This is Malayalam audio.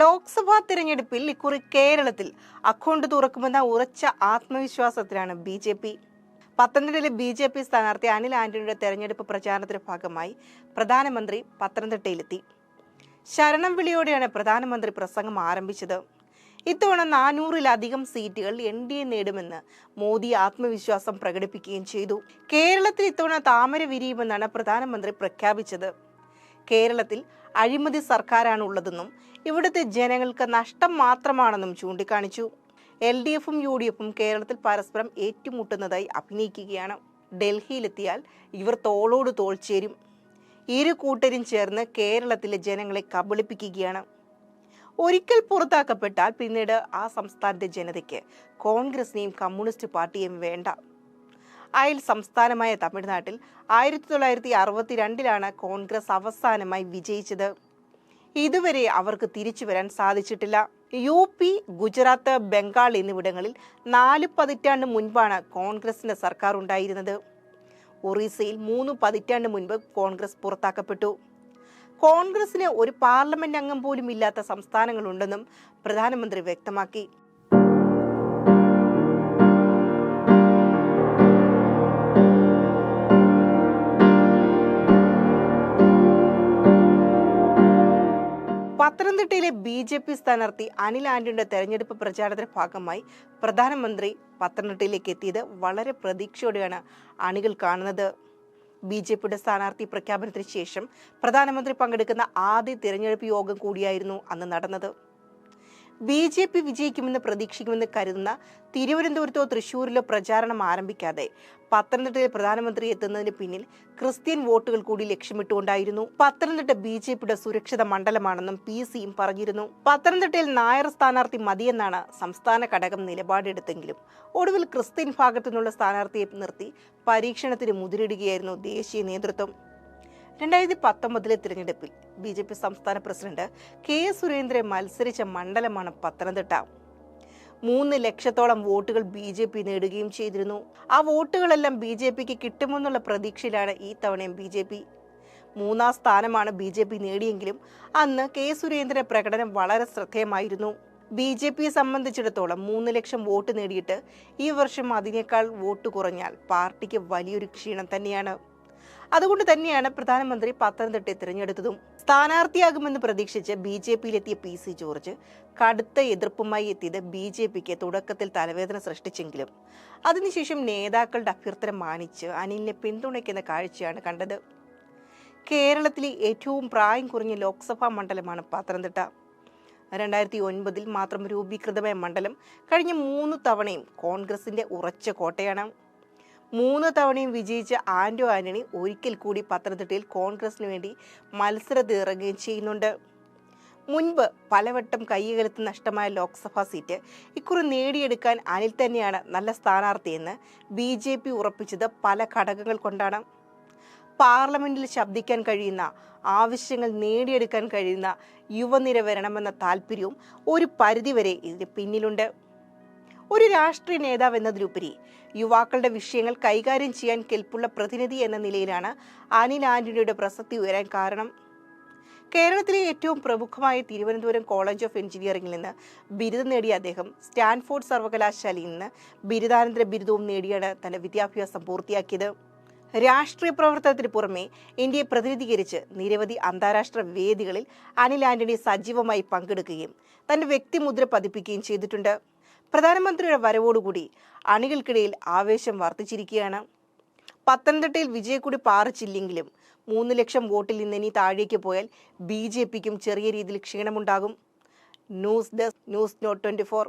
ലോക്സഭാ തിരഞ്ഞെടുപ്പിൽ ഇക്കുറി കേരളത്തിൽ അക്കൗണ്ട് തുറക്കുമെന്ന ഉറച്ച ആത്മവിശ്വാസത്തിലാണ് ബി ജെ പി. പത്തനംതിട്ടയിലെ ബി ജെ പി സ്ഥാനാർത്ഥി അനിൽ ആന്റണിയുടെ തെരഞ്ഞെടുപ്പ് പ്രചാരണത്തിന്റെ ഭാഗമായി പ്രധാനമന്ത്രി പത്തനംതിട്ടയിലെത്തി. ശരണം വിളിയോടെയാണ് പ്രധാനമന്ത്രി പ്രസംഗം ആരംഭിച്ചത്. ഇത്തവണ നാനൂറിലധികം സീറ്റുകൾ എൻ ഡി എ നേടുമെന്ന് മോദി ആത്മവിശ്വാസം പ്രകടിപ്പിക്കുകയും ചെയ്തു. കേരളത്തിൽ ഇത്തവണ താമര വിരിയുമെന്നാണ് പ്രധാനമന്ത്രി പ്രഖ്യാപിച്ചത്. കേരളത്തിൽ അഴിമതി സർക്കാരാണ് ഉള്ളതെന്നും ഇവിടുത്തെ ജനങ്ങൾക്ക് നഷ്ടം മാത്രമാണെന്നും ചൂണ്ടിക്കാണിച്ചു. എൽ ഡി എഫും യു ഡി എഫും കേരളത്തിൽ പരസ്പരം ഏറ്റുമുട്ടുന്നതായി അഭിനയിക്കുകയാണ്. ഡൽഹിയിലെത്തിയാൽ ഇവർ തോളോട് തോൾ ചേരും. ഇരു കൂട്ടരും ചേർന്ന് കേരളത്തിലെ ജനങ്ങളെ കബളിപ്പിക്കുകയാണ്. ഒരിക്കൽ പുറത്താക്കപ്പെട്ടാൽ പിന്നീട് ആ സംസ്ഥാനത്തെ ജനതയ്ക്ക് കോൺഗ്രസിനെയും കമ്മ്യൂണിസ്റ്റ് പാർട്ടിയെയും വേണ്ട. അയൽ സംസ്ഥാനമായ തമിഴ്നാട്ടിൽ ആയിരത്തി തൊള്ളായിരത്തി അറുപത്തിരണ്ടിലാണ് കോൺഗ്രസ് അവസാനമായി വിജയിച്ചത്. ഇതുവരെ അവർക്ക് തിരിച്ചു വരാൻ സാധിച്ചിട്ടില്ല. യു പി ഗുജറാത്ത് ബംഗാൾ എന്നിവിടങ്ങളിൽ നാല് പതിറ്റാണ്ട് മുൻപാണ് കോൺഗ്രസിന്റെ സർക്കാർ ഉണ്ടായിരുന്നത്. ഒറീസയിൽ മൂന്ന് പതിറ്റാണ്ട് മുൻപ് കോൺഗ്രസ് പുറത്താക്കപ്പെട്ടു. കോൺഗ്രസിന് ഒരു പാർലമെന്റ് അംഗം പോലും ഇല്ലാത്ത സംസ്ഥാനങ്ങളുണ്ടെന്നും പ്രധാനമന്ത്രി വ്യക്തമാക്കി. പത്തനംതിട്ടയിലെ ബി ജെ പി സ്ഥാനാർത്ഥി അനിൽ ആന്റണിയുടെ തെരഞ്ഞെടുപ്പ് പ്രചാരണത്തിന്റെ ഭാഗമായി പ്രധാനമന്ത്രി പത്തനംതിട്ടയിലേക്ക് എത്തിയത് വളരെ പ്രതീക്ഷയോടെയാണ് അണികൾ കാണുന്നത്. ബി ജെ പിയുടെ സ്ഥാനാർത്ഥി പ്രഖ്യാപനത്തിന് ശേഷം പ്രധാനമന്ത്രി പങ്കെടുക്കുന്ന ആദ്യ തിരഞ്ഞെടുപ്പ് യോഗം കൂടിയായിരുന്നു അന്ന് നടന്നത്. ബി ജെ പി വിജയിക്കുമെന്ന് പ്രതീക്ഷിക്കുമെന്ന് കരുതുന്ന തിരുവനന്തപുരത്തോ തൃശൂരിലോ പ്രചാരണം ആരംഭിക്കാതെ പത്തനംതിട്ടയിൽ പ്രധാനമന്ത്രി എത്തുന്നതിന് പിന്നിൽ ക്രിസ്ത്യൻ വോട്ടുകൾ കൂടി ലക്ഷ്യമിട്ടുകൊണ്ടായിരുന്നു പത്തനംതിട്ട ബി ജെ പിയുടെ സുരക്ഷിത മണ്ഡലമാണെന്നും പി സിയും പറഞ്ഞിരുന്നു. പത്തനംതിട്ടയിൽ നായർ സ്ഥാനാർത്ഥി മതിയെന്നാണ് സംസ്ഥാന ഘടകം നിലപാടെടുത്തെങ്കിലും ഒടുവിൽ ക്രിസ്ത്യൻ ഭാഗത്തു നിന്നുള്ള സ്ഥാനാർത്ഥിയെ നിർത്തി പരീക്ഷണത്തിന് മുതിരിടുകയായിരുന്നു ദേശീയ നേതൃത്വം. രണ്ടായിരത്തി പത്തൊമ്പതിലെ തിരഞ്ഞെടുപ്പിൽ ബി ജെ പി സംസ്ഥാന പ്രസിഡന്റ് കെ സുരേന്ദ്രൻ മത്സരിച്ച മണ്ഡലമാണ് പത്തനംതിട്ട. മൂന്ന് ലക്ഷത്തോളം വോട്ടുകൾ ബി ജെ പി നേടുകയും ചെയ്തിരുന്നു. ആ വോട്ടുകളെല്ലാം ബി ജെ പിക്ക് കിട്ടുമെന്നുള്ള പ്രതീക്ഷയിലാണ് ഈ തവണയും ബി ജെ പി. മൂന്നാം സ്ഥാനമാണ് ബി ജെ പി നേടിയെങ്കിലും അന്ന് കെ സുരേന്ദ്രന്റെ പ്രകടനം വളരെ ശ്രദ്ധേയമായിരുന്നു. ബി ജെ പിയെ സംബന്ധിച്ചിടത്തോളം മൂന്ന് ലക്ഷം വോട്ട് നേടിയിട്ട് ഈ വർഷം അതിനേക്കാൾ വോട്ട് കുറഞ്ഞാൽ പാർട്ടിക്ക് വലിയൊരു ക്ഷീണം തന്നെയാണ്. അതുകൊണ്ട് തന്നെയാണ് പ്രധാനമന്ത്രി പത്തനംതിട്ടയെ തിരഞ്ഞെടുത്തതും സ്ഥാനാർത്ഥിയാകുമെന്ന് പ്രതീക്ഷിച്ച് ബി ജെ പിയിലെത്തിയ പി സി ജോർജ് കടുത്ത എതിർപ്പുമായി എത്തിയത് ബി ജെ പിക്ക് തുടക്കത്തിൽ തലവേദന സൃഷ്ടിച്ചെങ്കിലും. അതിനുശേഷം നേതാക്കളുടെ അഭ്യർത്ഥന മാനിച്ച് അനിലിനെ പിന്തുണയ്ക്കുന്ന കാഴ്ചയാണ് കണ്ടത്. കേരളത്തിലെ ഏറ്റവും പ്രായം കുറഞ്ഞ ലോക്സഭാ മണ്ഡലമാണ് പത്തനംതിട്ട. രണ്ടായിരത്തി ഒൻപതിൽ മാത്രം രൂപീകൃതമായ മണ്ഡലം കഴിഞ്ഞ മൂന്ന് തവണയും കോൺഗ്രസിന്റെ ഉറച്ച കോട്ടയാണ്. മൂന്ന് തവണയും വിജയിച്ച ആന്റോ ആന്റണി ഒരിക്കൽ കൂടി പത്തനംതിട്ടയിൽ കോൺഗ്രസിന് വേണ്ടി മത്സരത്തിറങ്ങുകയും ചെയ്യുന്നുണ്ട്. മുൻപ് പലവട്ടം കൈകലത്ത് നഷ്ടമായ ലോക്സഭാ സീറ്റ് ഇക്കുറി നേടിയെടുക്കാൻ അനിൽ തന്നെയാണ് നല്ല സ്ഥാനാർത്ഥിയെന്ന് ബി ജെ പി ഉറപ്പിച്ചത് പല ഘടകങ്ങൾ കൊണ്ടാണ്. പാർലമെന്റിൽ ശബ്ദിക്കാൻ കഴിയുന്ന ആവശ്യങ്ങൾ നേടിയെടുക്കാൻ കഴിയുന്ന യുവനിര വരണമെന്ന താല്പര്യവും ഒരു പരിധിവരെ ഇതിന് പിന്നിലുണ്ട്. ഒരു രാഷ്ട്രീയ നേതാവ് എന്നതിലുപരി യുവാക്കളുടെ വിഷയങ്ങൾ കൈകാര്യം ചെയ്യാൻ കെൽപ്പുള്ള പ്രതിനിധി എന്ന നിലയിലാണ് അനിൽ ആന്റണിയുടെ പ്രസക്തി ഉയരാൻ കാരണം. കേരളത്തിലെ ഏറ്റവും പ്രമുഖമായ തിരുവനന്തപുരം കോളേജ് ഓഫ് എഞ്ചിനീയറിംഗിൽ നിന്ന് ബിരുദം നേടിയ അദ്ദേഹം സ്റ്റാൻഫോർഡ് സർവകലാശാലയിൽ നിന്ന് ബിരുദാനന്തര ബിരുദവും നേടിയാണ് തന്റെ വിദ്യാഭ്യാസം പൂർത്തിയാക്കിയത്. രാഷ്ട്രീയ പ്രവർത്തനത്തിന് പുറമെ ഇന്ത്യയെ പ്രതിനിധീകരിച്ച് നിരവധി അന്താരാഷ്ട്ര വേദികളിൽ അനിൽ ആന്റണി സജീവമായി പങ്കെടുക്കുകയും തന്റെ വ്യക്തിമുദ്ര പതിപ്പിക്കുകയും ചെയ്തിട്ടുണ്ട്. പ്രധാനമന്ത്രിയുടെ വരവോടുകൂടി അണികൾക്കിടയിൽ ആവേശം വർദ്ധിച്ചിരിക്കുകയാണ്. പത്തനംതിട്ടയിൽ വിജയക്കൂടി പാറിച്ചില്ലെങ്കിലും മൂന്ന് ലക്ഷം വോട്ടിൽ നിന്ന് ഇനി താഴേക്ക് പോയാൽ ബി ജെ പിക്കും ചെറിയ രീതിയിൽ ക്ഷീണമുണ്ടാകും. News desk news note twenty four.